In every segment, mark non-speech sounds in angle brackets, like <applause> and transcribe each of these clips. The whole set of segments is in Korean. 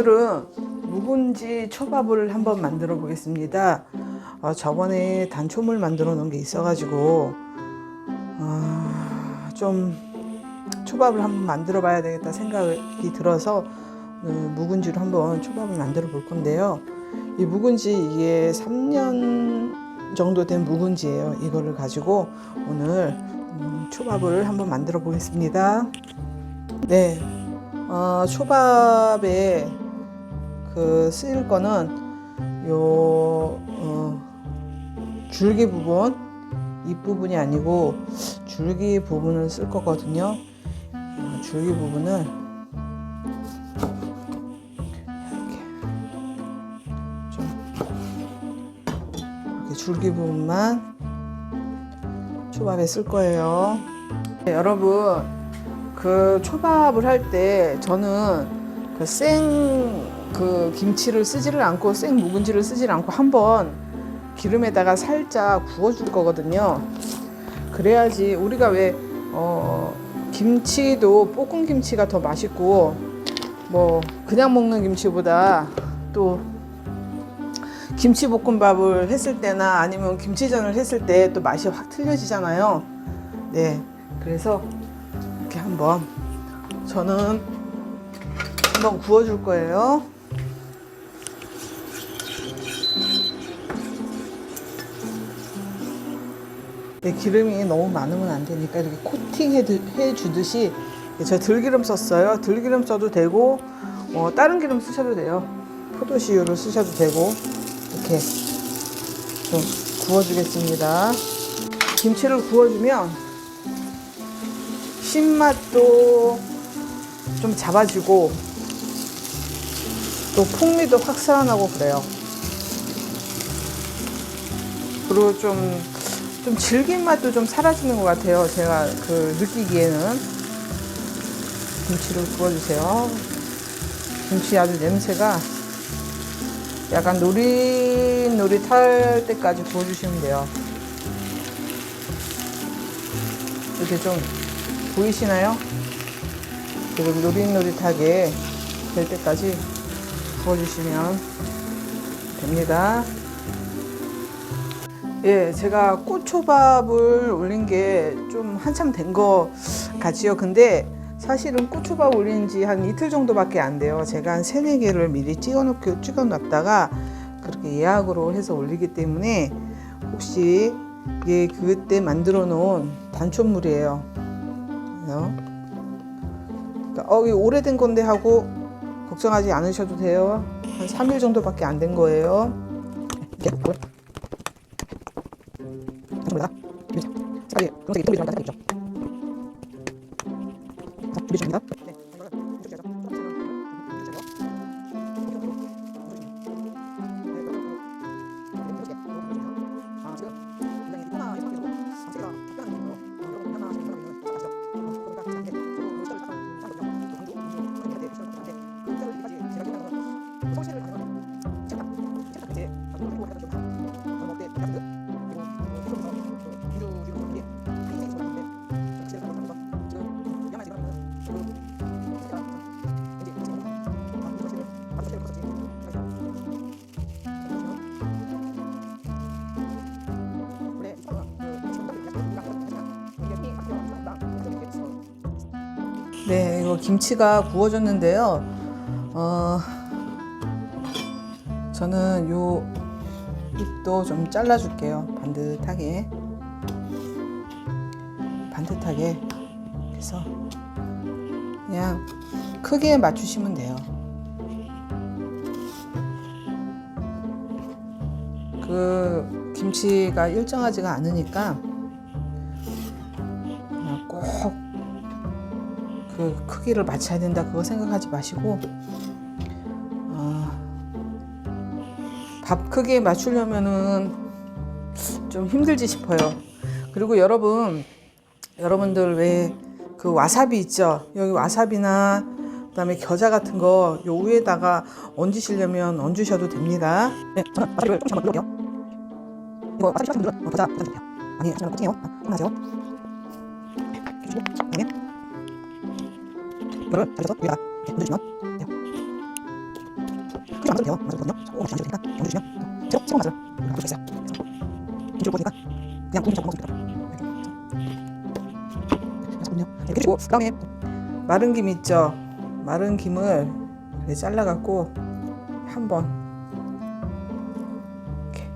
오늘은 묵은지 초밥을 한번 만들어 보겠습니다. 어, 저번에 단초물 만들어 놓은 게 있어가지고 아, 좀 초밥을 한번 만들어 봐야 되겠다 생각이 들어서 오늘 묵은지로 한번 초밥을 만들어 볼 건데요. 이 묵은지 이게 3년 정도 된 묵은지예요. 이거를 가지고 오늘 음, 초밥을 한번 만들어 보겠습니다. 네, 어, 초밥에 그 쓰일 거는 요 어, 줄기 부분 잎 부분이 아니고 줄기 부분을 쓸 거거든요. 어, 줄기 부분을 이렇게 좀 이렇게 줄기 부분만 초밥에 쓸 거예요. 네, 여러분 그 초밥을 할 때 저는 그생 그 김치를 쓰지를 않고 생 묵은지를 쓰지를 않고 한번 기름에다가 살짝 구워줄 거거든요. 그래야지 우리가 왜 어, 김치도 볶은 김치가 더 맛있고 뭐 그냥 먹는 김치보다 또 김치 볶음밥을 했을 때나 아니면 김치전을 했을 때 또 맛이 확 틀려지잖아요. 네, 그래서 이렇게 한번 저는 한번 구워줄 거예요. 네, 기름이 너무 많으면 안 되니까 이렇게 코팅 해, 해 주듯이 저 들기름 썼어요. 들기름 써도 되고 어, 다른 기름 쓰셔도 돼요. 포도씨유를 쓰셔도 되고 이렇게 좀 구워주겠습니다. 김치를 구워주면 신맛도 좀 잡아주고 또 풍미도 확 살아나고 그래요. 그리고 좀, 좀 질긴 맛도 좀 사라지는 것 같아요. 제가 그 느끼기에는. 김치를 구워주세요. 김치 아주 냄새가 약간 노릿노릿할 때까지 구워주시면 돼요. 이렇게 좀 보이시나요? 지금 노릿노릿하게 될 때까지 구워주시면 됩니다. 예, 제가 꽃초밥을 올린 게 좀 한참 된거 같지요. 근데 사실은 꽃초밥 올린 지 한 이틀 정도밖에 안 돼요. 제가 한 세네 개를 미리 찍어놓고 찍어놨다가 그렇게 예약으로 해서 올리기 때문에 혹시 이게 그때 만들어 놓은 단촛물이에요. 그래서 그러니까 어, 이 오래된 건데 하고 걱정하지 않으셔도 돼요. 한 3일 정도밖에 안 된 거예요. <laughs> Okay, I think. 네, 이거 김치가 구워졌는데요. 어, 저는 요 잎도 좀 잘라줄게요. 반듯하게. 반듯하게. 그래서 그냥 크게 맞추시면 돼요. 그 김치가 일정하지가 않으니까 그 크기를 맞춰야 된다 그거 생각하지 마시고 아, 밥 크기에 맞추려면은 좀 힘들지 싶어요. 그리고 여러분 여러분들 왜 그 와사비 있죠? 여기 와사비나 그다음에 겨자 같은 거 요 위에다가 얹으시려면 얹으셔도 됩니다. 네, 저는 와사비를 조금씩 한번 눌러볼게요. 이거 와사비 싫어하시는 분들은 어, 겨자 부탁드릴게요. 아니, 저는 끝이에요. 아, 끝나세요. 주시고, 그다음에 이거를 잘라서 위에다 얹어주면 돼요. 그냥 만들면 돼요. 만들거든요. 오, 맛이 안 되니까 정도 주시면 새로 새로 맛을 볼수 있어요. 김치를 구우니까 그냥 먹을 수 있거든요. 그래서 이렇게 주시고 그다음에 마른 김 있죠. 마른 김을 이렇게 잘라갖고 한번 이렇게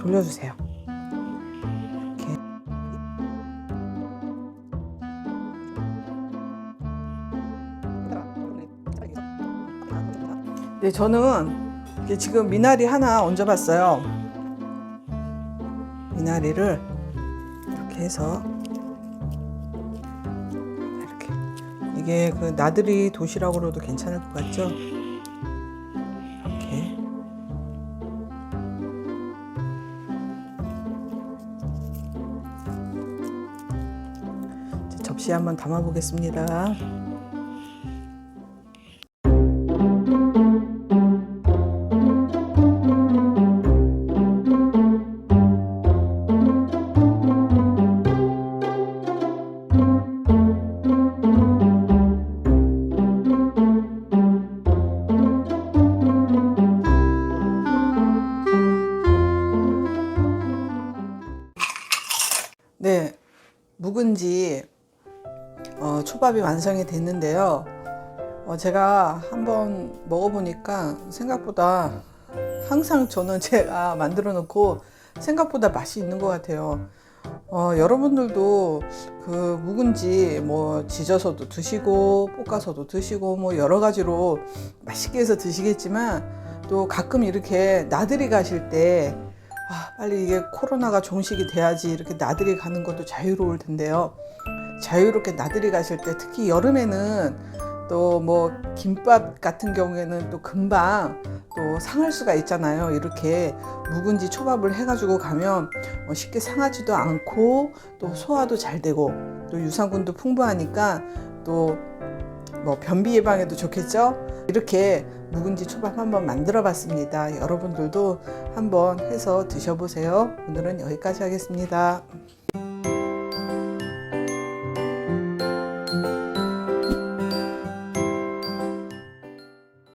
돌려주세요. 네, 저는 지금 미나리 하나 얹어봤어요. 미나리를 이렇게 해서 이렇게 이게 그 나들이 도시락으로도 괜찮을 것 같죠? 이렇게 접시에 한번 담아 보겠습니다. 묵은지 어, 초밥이 완성이 됐는데요. 어, 제가 한번 먹어보니까 생각보다 항상 저는 제가 <laughs> 만들어 놓고 생각보다 맛이 있는 것 같아요. 어, 여러분들도 그 묵은지 뭐 지져서도 드시고 볶아서도 드시고 뭐 여러 가지로 맛있게 해서 드시겠지만 또 가끔 이렇게 나들이 가실 때 아, 빨리 이게 코로나가 종식이 돼야지 이렇게 나들이 가는 것도 자유로울 텐데요. 자유롭게 나들이 가실 때 특히 여름에는 또 뭐 김밥 같은 경우에는 또 금방 또 상할 수가 있잖아요. 이렇게 묵은지 초밥을 해가지고 가면 어, 쉽게 상하지도 않고 또 소화도 잘 되고 또 유산균도 풍부하니까 또 뭐 변비 예방에도 좋겠죠. 이렇게 묵은지 초밥 한번 만들어 봤습니다. 여러분들도 한번 해서 드셔보세요. 오늘은 여기까지 하겠습니다.